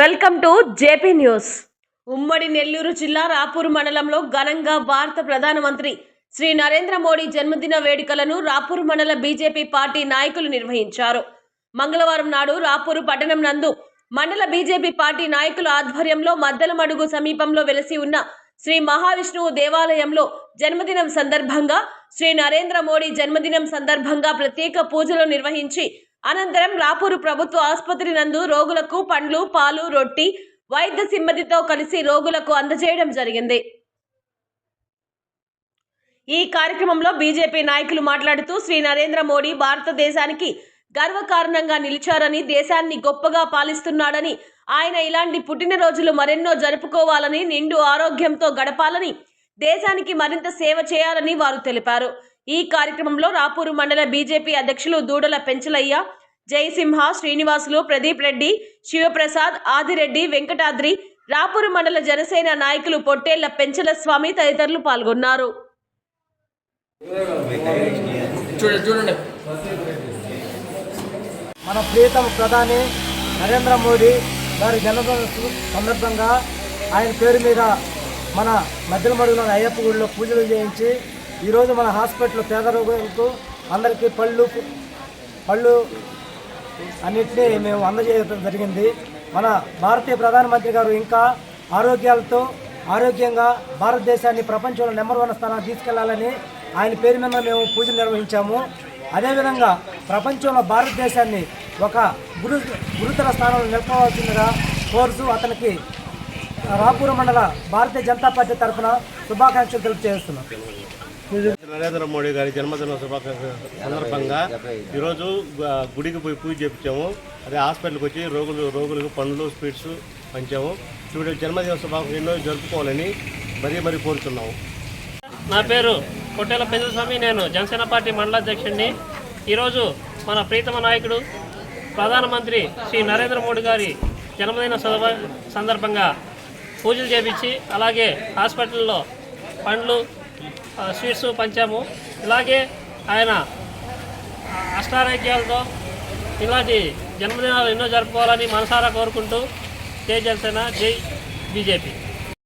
Welcome to JP news. ఉమ్మడి నెల్లూరు జిల్లా రాపూర్ మండలంలో ఘనంగా భారత ప్రధానమంత్రి శ్రీ నరేంద్ర మోడీ జన్మదిన వేడుకలను రాపూర్ మండల బీజేపీ పార్టీ నాయకులు నిర్వహించారు. మంగళవారం నాడు రాపూరు పట్టణం నందు మండల బీజేపీ పార్టీ నాయకుల ఆధ్వర్యంలో మద్దలమడుగు సమీపంలో వెలసి ఉన్న శ్రీ మహావిష్ణువు దేవాలయంలో జన్మదినం సందర్భంగా శ్రీ నరేంద్ర మోడీ జన్మదినం సందర్భంగా ప్రత్యేక పూజలు నిర్వహించి అనంతరం రాపూరు ప్రభుత్వ ఆసుపత్రి నందు రోగులకు పండ్లు పాలు రొట్టి వైద్య సిబ్బందితో కలిసి రోగులకు అందజేయడం జరిగింది. ఈ కార్యక్రమంలో బీజేపీ నాయకులు మాట్లాడుతూ శ్రీ నరేంద్ర మోడీ భారతదేశానికి గర్వకారణంగా నిలిచారని దేశాన్ని గొప్పగా పాలిస్తున్నాడని ఆయన ఇలాంటి పుట్టినరోజులు మరెన్నో జరుపుకోవాలని నిండు ఆరోగ్యంతో గడపాలని దేశానికి మరింత సేవ చేయాలని వారు తెలిపారు. ఈ కార్యక్రమంలో రాపూరు మండల బీజేపీ అధ్యక్షులు దూడల పెంచలయ్య జయసింహ శ్రీనివాసులు ప్రదీప్ రెడ్డి శివప్రసాద్ ఆదిరెడ్డి వెంకటాద్రి రాపూరు మండల జనసేన నాయకులు పొట్టేళ్ళ పెంచల స్వామి తదితరులు పాల్గొన్నారు. మన ప్రియతమ ప్రధాని నరేంద్ర మోడీ గారి జన్మదిన సందర్భంగా ఆయన పేరు మీద మన మధ్యల మడుగులోని అయ్యప్ప గుడిలో పూజలు చేయించి ఈరోజు మన హాస్పిటల్ పేద రోగులకు అందరికీ పళ్ళు పళ్ళు అన్నిటినీ మేము అందజేయడం జరిగింది. మన భారతీయ ప్రధానమంత్రి గారు ఇంకా ఆరోగ్యాలతో ఆరోగ్యంగా భారతదేశాన్ని ప్రపంచంలో నెంబర్ వన్ స్థానాన్ని తీసుకెళ్ళాలని ఆయన పేరు మీద మేము పూజలు నిర్వహించాము. అదేవిధంగా ప్రపంచంలో భారతదేశాన్ని ఒక గురు గురుతర స్థానంలో నిలపవలసిందిగా కోరుతూ అతనికి రాపూర్ మండల భారతీయ జనతా పార్టీ తరఫున శుభాకాంక్షలు తెలియజేస్తున్నాం. నరేంద్ర మోడీ గారి జన్మదిన సందర్భంగా ఈరోజు గుడికి పోయి పూజ చేయించాము అదే హాస్పిటల్కి వచ్చి రోగులు రోగులకు పండ్లు స్వీట్స్ పంచాము. చూడ జన్మదిన శుభాకాంక్షలు ఎన్నో జరుపుకోవాలని మరీ మరీ కోరుతున్నాము. నా పేరు కొట్టేల పెద్దస్వామి. నేను జనసేన పార్టీ మండలాధ్యక్షుడిని ఈరోజు మన ప్రీతమ నాయకుడు ప్రధానమంత్రి శ్రీ నరేంద్ర మోడీ గారి జన్మదిన సందర్భంగా పూజలు చేపించి అలాగే హాస్పిటల్లో పండ్లు స్వీట్స్ పంచాము. ఇలాగే ఆయన అష్టారోగ్యాలతో ఇలాంటి జన్మదినాలు ఎన్నో జరుపుకోవాలని మనసారా కోరుకుంటూ జై జనసేన జై బీజేపీ.